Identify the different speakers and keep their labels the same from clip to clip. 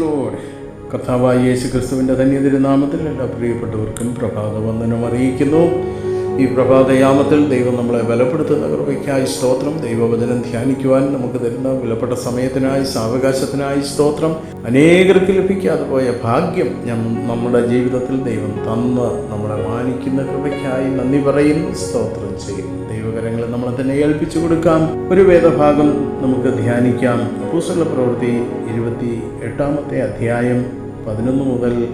Speaker 1: Load കർത്താവായ യേശു ക്രിസ്തുവിന്റെ ധന്യതിരുനാമത്തിൽ എല്ലാ പ്രിയപ്പെട്ടവർക്കും പ്രഭാത വന്ദനം അറിയിക്കുന്നു. ഈ പ്രഭാതയാമത്തിൽ ദൈവം നമ്മളെ ബലപ്പെടുത്തുന്ന കൃപയ്ക്കായി സ്തോത്രം. ദൈവവചനം ധ്യാനിക്കുവാൻ നമുക്ക് തരുന്ന വിലപ്പെട്ട സമയത്തിനായി സാവകാശത്തിനായി സ്തോത്രം. അനേകർക്ക് ലഭിക്കാതെ പോയ ഭാഗ്യം നമ്മുടെ ജീവിതത്തിൽ ദൈവം തന്ന് നമ്മളെ മാനിക്കുന്ന കൃപയ്ക്കായി നന്ദി പറയുന്നു. സ്തോത്രം ചെയ്യും. ദൈവകരങ്ങളെ നമ്മളെ തന്നെ ഏൽപ്പിച്ചു കൊടുക്കാം. ഒരു വേദഭാഗം നമുക്ക് ധ്യാനിക്കാം. അപ്പൂസല പ്രവൃത്തി ഇരുപത്തി എട്ടാമത്തെ അധ്യായം പതിനൊന്ന് മുതൽ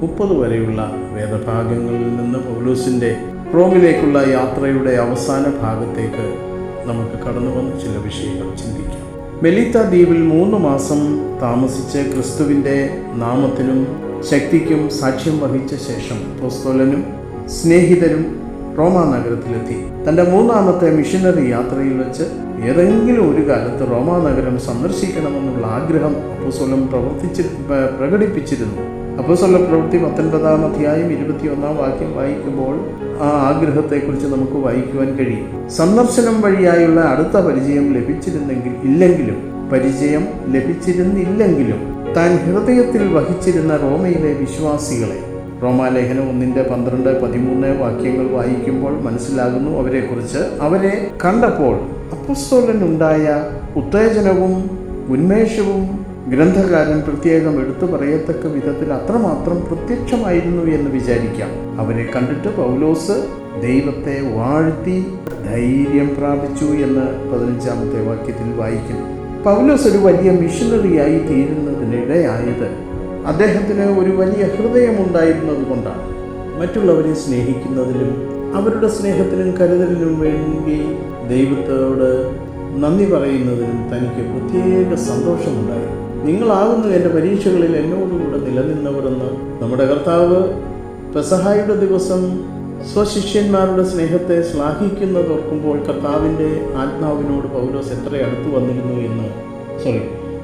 Speaker 1: മുപ്പത് വരെയുള്ള വേദഭാഗങ്ങളിൽ നിന്ന് പൗലൂസിന്റെ റോമിലേക്കുള്ള യാത്രയുടെ അവസാന ഭാഗത്തേക്ക് നമുക്ക് കടന്നു വന്ന് ചില വിഷയങ്ങൾ ചിന്തിക്കാം. മെലിത്ത ദ്വീപിൽ മൂന്ന് മാസം താമസിച്ച് ക്രിസ്തുവിന്റെ നാമത്തിനും ശക്തിക്കും സാക്ഷ്യം വഹിച്ച ശേഷം പോസ്തോലനും സ്നേഹിതരും റോമാ നഗരത്തിലെത്തി. തന്റെ മൂന്നാമത്തെ മിഷനറി യാത്രയിൽ വെച്ച് ഏതെങ്കിലും ഒരു കാലത്ത് റോമാ നഗരം സന്ദർശിക്കണമെന്നുള്ള ആഗ്രഹം അപ്പോസ്വലം പ്രവർത്തിച്ച് പ്രകടിപ്പിച്ചിരുന്നു. അപ്പോസ്വല പ്രവൃത്തി പത്തൊൻപതാം അധ്യായം ഇരുപത്തിയൊന്നാം വാക്യം വായിക്കുമ്പോൾ ആ ആഗ്രഹത്തെക്കുറിച്ച് നമുക്ക് വായിക്കുവാൻ കഴിയും. സന്ദർശനം വഴിയായുള്ള അടുത്ത പരിചയം ലഭിച്ചിരുന്നെങ്കിൽ ഇല്ലെങ്കിലും പരിചയം ലഭിച്ചിരുന്നില്ലെങ്കിലും താൻ ഹൃദയത്തിൽ വഹിച്ചിരുന്ന റോമയിലെ വിശ്വാസികളെ റോമാലേഖനം ഒന്നിന്റെ പന്ത്രണ്ട് പതിമൂന്ന് വാക്യങ്ങൾ വായിക്കുമ്പോൾ മനസ്സിലാകുന്നു അവരെക്കുറിച്ച്. അവരെ കണ്ടപ്പോൾ അപ്പസ്തോലനുണ്ടായ ഉത്തേജനവും ഉന്മേഷവും ഗ്രന്ഥകാരൻ പ്രത്യേകം എടുത്തു പറയത്തക്ക വിധത്തിൽ അത്രമാത്രം പ്രത്യക്ഷമായിരുന്നു എന്ന് വിചാരിക്കാം. അവരെ കണ്ടിട്ട് പൗലോസ് ദൈവത്തെ വാഴ്ത്തി ധൈര്യം പ്രാപിച്ചു എന്ന് പതിനഞ്ചാമത്തെ വാക്യത്തിൽ വായിക്കുന്നു. പൗലോസ് ഒരു വലിയ മിഷനറിയായി തീരുന്നതിനിടയായത് അദ്ദേഹത്തിന് ഒരു വലിയ ഹൃദയമുണ്ടായിരുന്നത് കൊണ്ടാണ്. മറ്റുള്ളവരെ സ്നേഹിക്കുന്നതിലും അവരുടെ സ്നേഹത്തിനും കരുതലിനും വേണ്ടി ദൈവത്തോട് നന്ദി പറയുന്നതിനും തനിക്ക് പ്രത്യേക സന്തോഷമുണ്ടായി നിങ്ങളാകുന്നു എന്റെ പരീക്ഷകളിൽ എന്നോടുകൂടെ നിലനിന്നവരെന്ന് നമ്മുടെ കർത്താവ് പെസഹായുടെ ദിവസം സ്വശിഷ്യന്മാരുടെ സ്നേഹത്തെ ശ്ലാഘിക്കുന്നത് ഓർക്കുമ്പോൾ കർത്താവിന്റെ ആത്മാവിനോട് പൗലോസ് എത്ര അടുത്ത് വന്നിരുന്നു എന്ന് സോറി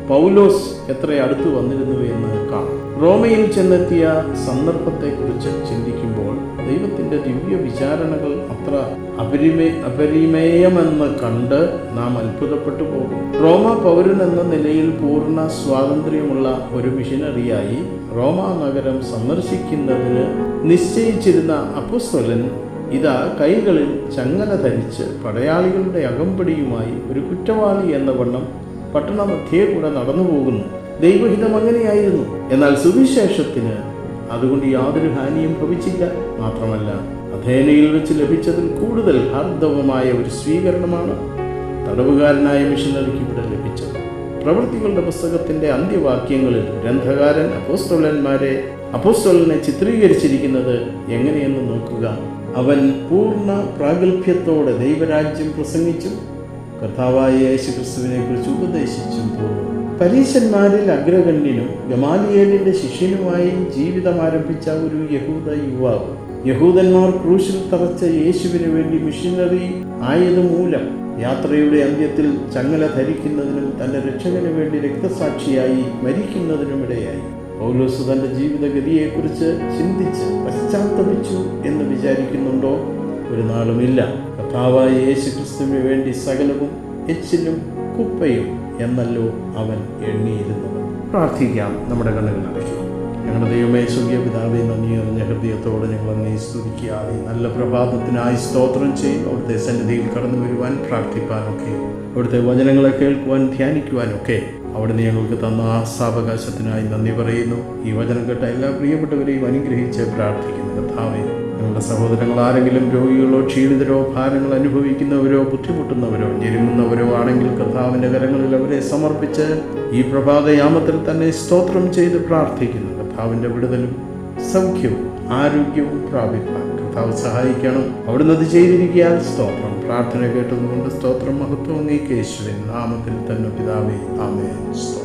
Speaker 1: പൗലോസ് എത്ര അടുത്ത് വന്നിരുന്നു എന്ന് കാണാം. റോമയിൽ ചെന്നെത്തിയ സന്ദർഭത്തെക്കുറിച്ച് ചിന്തിക്കുമ്പോൾ ദൈവത്തിന്റെ ദിവ്യ വിചാരണകൾ അത്ര അപരിമേ അപരിമേയമെന്ന് കണ്ട് നാം അത്ഭുതപ്പെട്ടു പോകും. റോമ പൗരൻ എന്ന നിലയിൽ പൂർണ സ്വാതന്ത്ര്യമുള്ള ഒരു മിഷനറിയായി റോമ നഗരം സന്ദർശിക്കുന്നതിന് നിശ്ചയിച്ചിരുന്ന അപ്പുസ്വലൻ ഇതാ കൈകളിൽ ചങ്ങല ധരിച്ച് പടയാളികളുടെ അകമ്പടിയുമായി ഒരു കുറ്റവാളി എന്ന വണ്ണം പട്ടണമധ്യേ കൂടെ നടന്നു പോകുന്നു ദൈവഹിതം അങ്ങനെയായിരുന്നു. എന്നാൽ സുവിശേഷത്തിന് അതുകൊണ്ട് യാതൊരു ഹാനിയും ഭവിച്ചില്ല. മാത്രമല്ല അധേനയിൽ വെച്ച് ലഭിച്ചതിൽ കൂടുതൽ ഹാർദവമായ ഒരു സ്വീകരണമാണ് തടവുകാരനായ മിഷനറിക്ക് ഇവിടെ ലഭിച്ചത്. പ്രവൃത്തികളുടെ പുസ്തകത്തിന്റെ അന്ത്യവാക്യങ്ങളിൽ ഗ്രന്ഥകാരൻ അപ്പോസ്തോലന്മാരെ അപ്പോസ്റ്റോലിനെ ചിത്രീകരിച്ചിരിക്കുന്നത് എങ്ങനെയെന്ന് നോക്കുക. അവൻ പൂർണ പ്രാഗൽഭ്യത്തോടെ ദൈവരാജ്യം പ്രസംഗിച്ചും കർത്താവായ യേശു ക്രിസ്തുവിനെ കുറിച്ച് ഉപദേശിച്ചും പോകും പരീശന്മാരിൽ അഗ്രഗണ്യനും ഗമാലിയേലിന്റെ ശിഷ്യനുമായി ജീവിതം ആരംഭിച്ച ഒരു യഹൂദ യുവാവ്. യഹൂദന്മാർ ക്രൂശിൽ തറച്ച യേശുവിന് വേണ്ടി മിഷനറി ആയതുമൂലം യാത്രയുടെ അന്ത്യത്തിൽ ചങ്ങല ധരിക്കുന്നതിനും തന്റെ രക്ഷകന് വേണ്ടി രക്തസാക്ഷിയായി മരിക്കുന്നതിനുമിടയായി. പൗലോസ് തന്റെ ജീവിതഗതിയെക്കുറിച്ച് ചിന്തിച്ച് പശ്ചാത്തപിച്ചു എന്ന് വിചാരിക്കുന്നുണ്ടോ? ഒരു നാളുമില്ല. കഥാവായ യേശു വേണ്ടി സകലവും എച്ചിലും കുപ്പയും എന്നല്ലോ അവൻ എണ്ണിയിരുന്നത്. പ്രാർത്ഥിക്കാം നമ്മുടെ കണ്ണുകൾ അടയ്ക്കും. ഞങ്ങളുടെ ദൈവമേ സ്വർഗീയ പിതാവെ നന്ദി നിറഞ്ഞ ഹൃദയത്തോടെ ഞങ്ങൾ നീ സ്തുതിക്കാതെ നല്ല പ്രഭാതത്തിനായി സ്തോത്രം ചെയ്യും. അവിടുത്തെ സന്നിധിയിൽ കടന്നു വരുവാൻ പ്രാർത്ഥിപ്പാനൊക്കെ അവിടുത്തെ വചനങ്ങളെ കേൾക്കുവാൻ ധ്യാനിക്കുവാനൊക്കെ അവിടുന്ന് ഞങ്ങൾക്ക് തന്ന ആ നന്ദി പറയുന്നു. ഈ വചനം കേട്ട എല്ലാ പ്രിയപ്പെട്ടവരെയും അനുഗ്രഹിച്ച് പ്രാർത്ഥിക്കുന്നു. കർത്താവേ ഞങ്ങളുടെ സഹോദരങ്ങൾ ആരെങ്കിലും രോഗികളോ ക്ഷീണിതരോ ഭാരങ്ങൾ അനുഭവിക്കുന്നവരോ ബുദ്ധിമുട്ടുന്നവരോ ഞെരുങ്ങുന്നവരോ ആണെങ്കിൽ കർത്താവിന്റെ കരങ്ങളിൽ അവരെ സമർപ്പിച്ച് ഈ പ്രഭാതയാമത്തിൽ തന്നെ സ്തോത്രം ചെയ്ത് പ്രാർത്ഥിക്കുന്നു. കർത്താവിന്റെ വിടുതലും സൗഖ്യവും ആരോഗ്യവും പ്രാപിക്കാൻ കർത്താവ് സഹായിക്കണം. അവിടുന്ന് അത് ചെയ്തിരിക്കാൻ സ്തോത്രം. പ്രാർത്ഥന കേട്ടതുകൊണ്ട് സ്തോത്രം മഹത്വം നീ കേശുവിൻ നാമത്തിൽ തന്നെ പിതാവേ ആമേ സ്തോത്രം